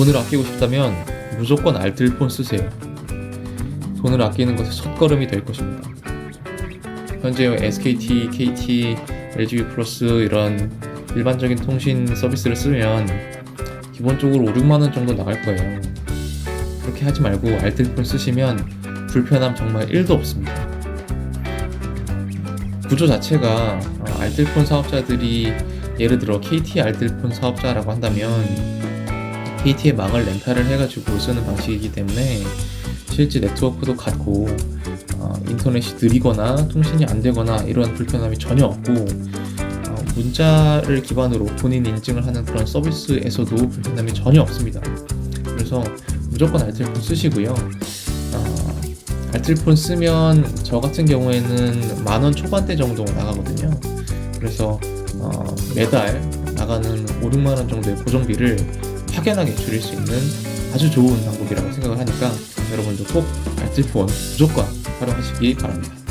돈을 아끼고 싶다면 무조건 알뜰폰 쓰세요. 돈을 아끼는 것의 첫걸음이 될 것입니다. 현재 SKT, KT, LG 플러스 이런 일반적인 통신 서비스를 쓰면 기본적으로 5, 6만 원 정도 나갈 거예요. 그렇게 하지 말고 알뜰폰 쓰시면 불편함 정말 1도 없습니다. 구조 자체가 어, 알뜰폰 사업자들이 예를 들어 KT 알뜰폰 사업자라고 한다면 KT의 망을 렌탈을 해가지고 쓰는 방식이기 때문에 실제 네트워크도 같고 어, 인터넷이 느리거나 통신이 안 되거나 이런 불편함이 전혀 없고 어, 문자를 기반으로 본인 인증을 하는 그런 서비스에서도 불편함이 전혀 없습니다. 그래서 무조건 알뜰폰 쓰시고요. 어, 알뜰폰 쓰면 저 같은 경우에는 만 원 초반대 정도 나가거든요. 그래서 어, 매달 나가는 5, 6만 원 정도의 고정비를 확연하게 줄일 수 있는 아주 좋은 방법이라고 생각을 하니까 여러분도 꼭 알뜰폰 무조건 활용하시기 바랍니다.